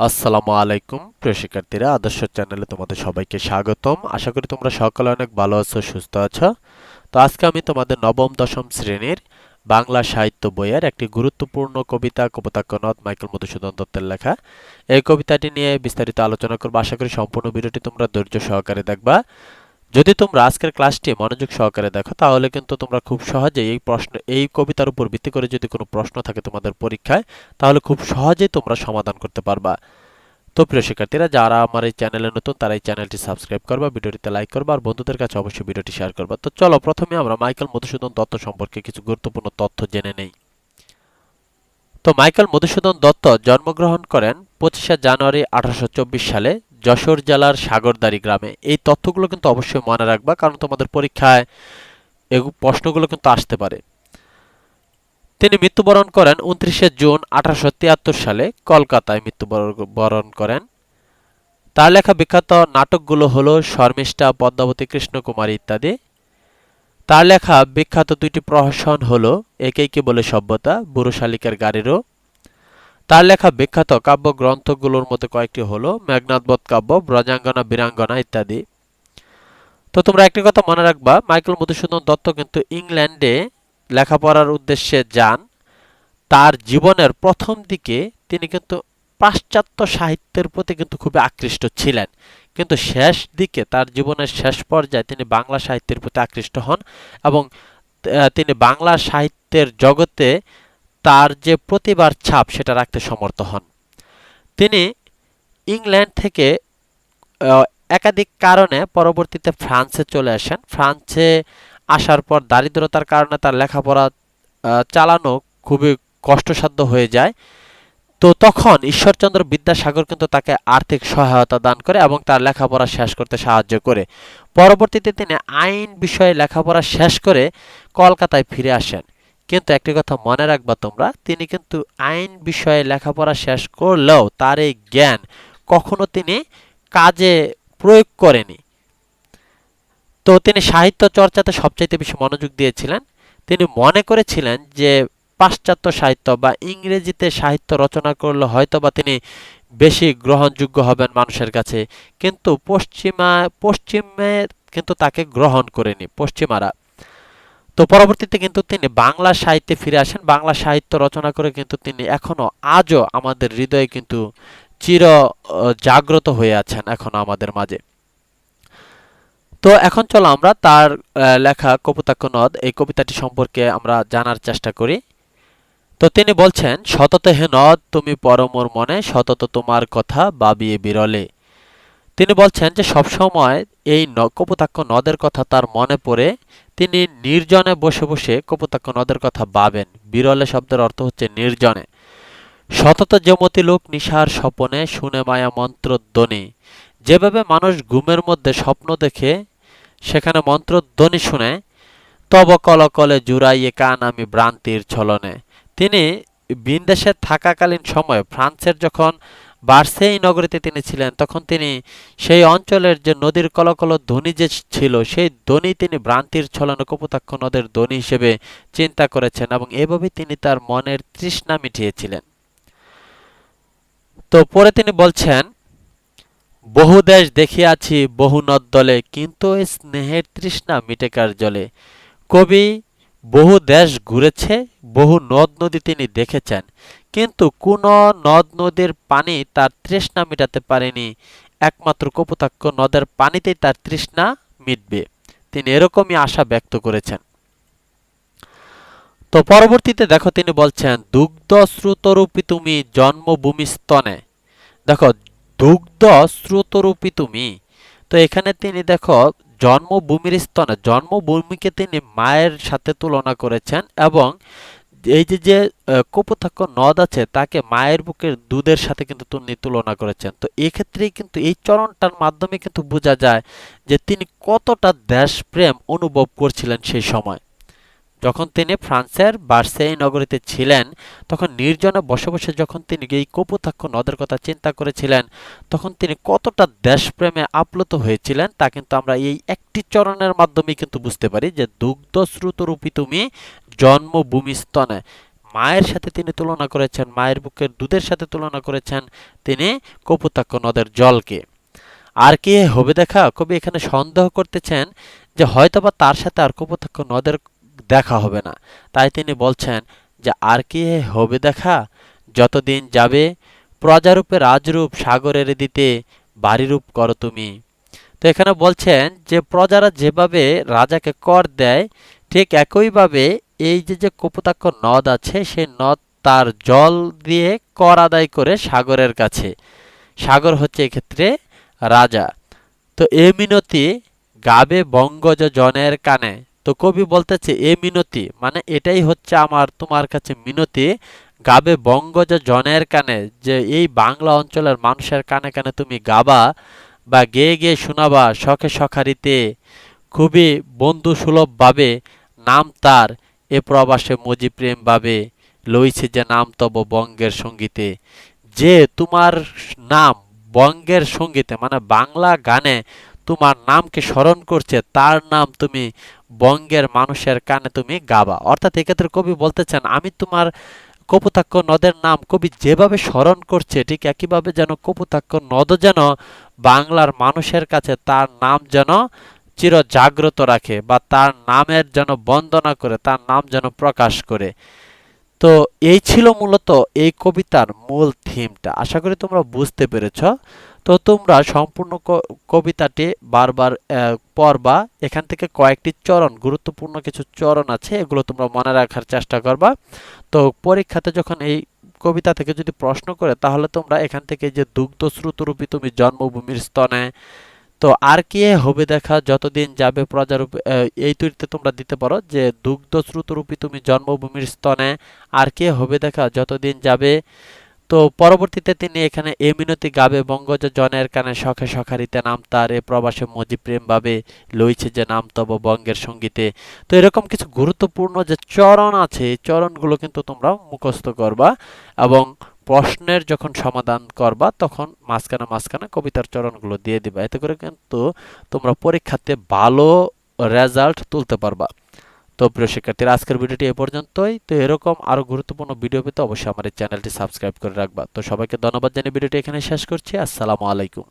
আসসালামু আলাইকুম, প্রিয় শিক্ষার্থীরা, আদর্শ চ্যানেলে তোমাদের সবাইকে স্বাগতম। আশা করি তোমরা সকলে অনেক ভালো আছো, সুস্থ আছো। তো আজকে আমি তোমাদের নবম, দশম শ্রেণির বাংলা সাহিত্য বইয়ের একটি গুরুত্বপূর্ণ কবিতা কপোতাক্ষ নদ মাইকেল মধুসূদন দত্তের লেখা। এই কবিতাটি নিয়ে বিস্তারিত আলোচনা করব। আশা করি সম্পূর্ণ ভিডিওটি তোমরা ধৈর্য সহকারে দেখবা। যদি তোমরা আজকের ক্লাসটি মনোযোগ সহকারে দেখো, তাহলে কিন্তু তোমরা খুব সহজে এই প্রশ্ন, এই কবিতার উপর ভিত্তি করে যদি কোনো প্রশ্ন থাকে তোমাদের পরীক্ষায়, তাহলে খুব সহজেই তোমরা সমাধান করতে পারবা। তো প্রিয় শিক্ষার্থীরা, যারা আমার এই চ্যানেলে নতুন, তারা এই চ্যানেলটি সাবস্ক্রাইব করবা, ভিডিওটিতে লাইক করবা, আর বন্ধুদের কাছে অবশ্যই ভিডিওটি শেয়ার করবা। তো চলো প্রথমে আমরা মাইকেল মধুসূদন দত্ত সম্পর্কে কিছু গুরুত্বপূর্ণ তথ্য জেনে নেই। তো মাইকেল মধুসূদন দত্ত জন্মগ্রহণ করেন পঁচিশে জানুয়ারি আঠারোশো চব্বিশ সালে যশোর জেলার সাগরদারি গ্রামে। এই তথ্যগুলো কিন্তু অবশ্যই মনে রাখবা, কারণ তোমাদের পরীক্ষায় এই প্রশ্নগুলো কিন্তু আসতে পারে। তিনি মৃত্যুবরণ করেন উনত্রিশে জুন আঠারোশো তিয়াত্তর সালে, কলকাতায় মৃত্যুবরণ করেন। তার লেখা বিখ্যাত নাটকগুলো হলো শর্মিষ্ঠা, পদ্মাবতী, কৃষ্ণকুমারী ইত্যাদি। তার লেখা বিখ্যাত দুইটি প্রহসন হলো, একেই কি বলে সভ্যতা বুড়ো শালিকের গাড়িরও তার লেখা বিখ্যাত কাব্য গ্রন্থগুলোর মধ্যে কয়েকটি হলো মেঘনাথবধ কাব্য, ব্রজাঙ্গনা, বীরাঙ্গনা ইত্যাদি। তো তোমরা একটি কথা মনে রাখবা, মাইকেল মধুসূদন দত্ত কিন্তু ইংল্যান্ডে লেখাপড়ার উদ্দেশ্যে যান। তার জীবনের প্রথম দিকে তিনি কিন্তু পাশ্চাত্য সাহিত্যের প্রতি কিন্তু খুবই আকৃষ্ট ছিলেন। কিন্তু শেষ দিকে, তার জীবনের শেষ পর্যায়ে তিনি বাংলা সাহিত্যের প্রতি আকৃষ্ট হন এবং তিনি বাংলা সাহিত্যের জগতে তার যে প্রতিবার ছাপ সেটা রাখতে সমর্থ হন। তিনি ইংল্যান্ড থেকে একাধিক কারণে পরবর্তীতে ফ্রান্সে চলে আসেন। ফ্রান্সে আসার পর দারিদ্রতার কারণে তার লেখাপড়া চালানো খুবই কষ্টসাধ্য হয়ে যায়। তো তখন ঈশ্বরচন্দ্র বিদ্যাসাগর কিন্তু তাকে আর্থিক সহায়তা দান করে এবং তার লেখাপড়া শেষ করতে সাহায্য করে। পরবর্তীতে তিনি আইন বিষয়ে লেখাপড়া শেষ করে কলকাতায় ফিরে আসেন। কিন্তু একটি কথা মনে রাখবা তোমরা, তিনি কিন্তু আইন বিষয়ে লেখাপড়া শেষ করলেও তার এই জ্ঞান কখনো তিনি কাজে প্রয়োগ করেনি। তো তিনি সাহিত্য চর্চাতে সবচাইতে বেশি মনোযোগ দিয়েছিলেন। তিনি মনে করেছিলেন যে পাশ্চাত্য সাহিত্য বা ইংরেজিতে সাহিত্য রচনা করলে হয়তো বা তিনি বেশি গ্রহণযোগ্য হবেন মানুষের কাছে। কিন্তু পশ্চিমা পশ্চিমের কিন্তু তাকে গ্রহণ করেনি, পশ্চিমারা। তো পরবর্তীতে কিন্তু তিনি বাংলা সাহিত্যে ফিরে আসেন। বাংলা সাহিত্য রচনা করে কিন্তু তিনি এখনও আজও আমাদের হৃদয়ে কিন্তু চির জাগ্রত হয়ে আছেন এখনও আমাদের মাঝে। তো এখন চলো আমরা তার লেখা কপুতাক্ষ নদ এই কবিতাটি সম্পর্কে আমরা জানার চেষ্টা করি। তো তিনি বলছেন, সতত হে নদ, তুমি পরমর মনে, সতত তোমার কথা বাবিয়ে বিরলে। তিনি বলছেন যে সবসময় এই কপোতাক্ষ নদের কথা তার মনে পড়ে। তিনি নির্জনে বসে বসে কপোতাক্ষ নদের কথা ভাবেন। বিরলে শব্দের অর্থ হচ্ছে নির্জনে। সতত যেমতি লোক নিশার স্বপনে শুনে মায়া মন্ত্রধ্বনি। যেভাবে মানুষ ঘুমের মধ্যে স্বপ্ন দেখে, সেখানে মন্ত্রধ্বনি শুনে, তব কলকলে জুড়াইয়ে কান আমি ভ্রান্তির ছলনে। তিনি বিনদেশে থাকাকালীন সময় ফ্রান্সের যখন বার্সেই নগরীতে তিনি ছিলেন, তখন তিনি সেই অঞ্চলের যে নদীর কলকল ধ্বনি যে ছিল, সেই ধ্বনি তিনি ভ্রান্তির ছলন কপোতাক্ষ নদের ধ্বনি হিসেবে চিন্তা করেছেন এবং এভাবে তিনি তার মনের তৃষ্ণা মিটিয়েছিলেন। তো পরে তিনি বলছেন, বহু দেশ দেখিয়াছি, বহু নদ দলে, কিন্তু এই স্নেহের তৃষ্ণা মিটেকার জলে। কবি বহু দেশ ঘুরেছে, বহু নদ নদী তিনি দেখেছেন। কিন্তু কোন নদ নদীর পানি তার তৃষ্ণা মেটাতে পারেনি। একমাত্র কপোতাক্ষ নদের পানিতেই তার তৃষ্ণা মিটবে। তিনি এরকমই আশা ব্যক্ত করেছেন। তো পরবর্তীতে দেখো তিনি বলছেন, দুগ্ধ শ্রুতরূপী তুমি জন্মভূমি স্তনে। দেখো, দুগ্ধ শ্রুতরূপী তুমি। তো এখানে তিনি দেখো জন্মভূমির স্তনে, জন্মভূমিকে তিনি মায়ের সাথে তুলনা করেছেন এবং এই যে যে কপোতাক্ষ নদ আছে, তাকে মায়ের বুকের দুধের সাথে কিন্তু তিনি তুলনা করেছেন। তো এক্ষেত্রেই কিন্তু এই চরণটার মাধ্যমে কিন্তু বোঝা যায় যে তিনি কতটা দেশপ্রেম অনুভব করছিলেন সেই সময়। যখন তিনি ফ্রান্সের বার্সেই নগরীতে ছিলেন, তখন নির্জনে বসে বসে যখন তিনি এই কপুতাক্ষ নদের কথা চিন্তা করেছিলেন, তখন তিনি কতটা দেশপ্রেমে আপ্লুত হয়েছিলেন তা কিন্তু আমরা এই একটি চরণের মাধ্যমে কিন্তু বুঝতে পারি যে দুগ্ধ শ্রুতরূপী তুমি জন্মভূমি স্তনে মায়ের সাথে তিনি তুলনা করেছেন, মায়ের বুকের দুধের সাথে তুলনা করেছেন তিনি কপুতাক্ষ নদের জলকে। আর কি হবে দেখা? কবি এখানে সন্দেহ করতেছেন যে হয়তোবা তার সাথে আর কপোতাক্ষ নদের দেখা হবে না। তাই তিনি বলছেন যে, আর কি হবে দেখা? যতদিন যাবে, প্রজারূপে রাজরূপ সাগরের দিতে বাড়িরূপ করো তুমি। তো এখানে বলছেন যে, প্রজারা যেভাবে রাজাকে কর দেয়, ঠিক একইভাবে এই যে যে কপোতাক্ষ নদ আছে, সেই নদ তার জল দিয়ে কর আদায় করে সাগরের কাছে। সাগর হচ্ছে এক্ষেত্রে রাজা। তো এ মিনতি গাবে বঙ্গজ জনের কানে। তো কবি বলতেছে, এ মিনতি মানে এটাই হচ্ছে আমার, তোমার কাছে মিনতি। গাবে বঙ্গজ জনের কানে, যে এই বাংলা অঞ্চলের মানুষের কানে কানে তুমি গাবা বা গেয়ে গেয়ে শোনাবা শখে সখারিতে খুবই বন্ধু সুলভভাবে নাম তার এ প্রবাসে মজি প্রেম ভাবে লইছে যে নাম তব বঙ্গের সঙ্গীতে। যে তোমার নাম বঙ্গের সঙ্গীতে মানে বাংলা গানে তোমার নামকে স্মরণ করছে, তার নাম তুমি বঙ্গের মানুষের কানে তুমি গাবা। অর্থাৎ এক্ষেত্রে কবি বলতেছেন, আমি তোমার কপুতাক্ষ নদের নাম কবি যেভাবে স্মরণ করছে, ঠিক একইভাবে যেন কপুতাক্ষ নদ যেন বাংলার মানুষের কাছে তার নাম যেন চির জাগ্রত রাখে বা তার নামের যেন বন্দনা করে, তার নাম যেন প্রকাশ করে। তো এই ছিল মূলত এই কবিতার মূল থিমটা আশা করি তোমরা বুঝতে পেরেছ। তো তোমরা সম্পূর্ণ কবিতাটি বারবার পড়বা। এখান থেকে কয়েকটি চরণ, গুরুত্বপূর্ণ কিছু চরণ আছে, এগুলো তোমরা মনে রাখার চেষ্টা করবা। তো পরীক্ষাতে যখন এই কবিতা থেকে যদি প্রশ্ন করে, তাহলে তোমরা এখান থেকে যে দুগ্ধ শ্রুতরূপী তুমি জন্মভূমির স্তনে, তো আর কি হবে দেখা, যতদিন যাবে প্রজারূপে এই তৈরিতে তোমরা দিতে পারো যে দুগ্ধ শ্রুতরূপী তুমি জন্মভূমির স্তনে, আর কে হবে দেখা, যতদিন যাবে তো পরবর্তীতে তিনি এখানে এ মিনতি গাবে বঙ্গজ জনের কানে শখে শখারিতে নাম তার, এ প্রবাসে মজি প্রেম ভাবে লইছে যে নাম তব বঙ্গের সঙ্গীতে। তো এরকম কিছু গুরুত্বপূর্ণ যে চরণ আছে, এই চরণগুলো কিন্তু তোমরা মুখস্থ করবা এবং প্রশ্নের যখন সমাধান করবা তখন মাঝখানে মাঝখানে কবিতার চরণগুলো দিয়ে দিবা। এতে করে কিন্তু তোমরা পরীক্ষাতে ভালো রেজাল্ট তুলতে পারবা। তো প্রিয় শিক্ষার্থীরা, আজকের ভিডিওটি এ পর্যন্তই। তো এরকম আরও গুরুত্বপূর্ণ ভিডিও পেতে অবশ্যই এই চ্যানেলটি সাবস্ক্রাইব করে রাখবা। তো সবাইকে ধন্যবাদ জানিয়ে ভিডিওটি এখানে শেষ করছি। আসসালামু আলাইকুম।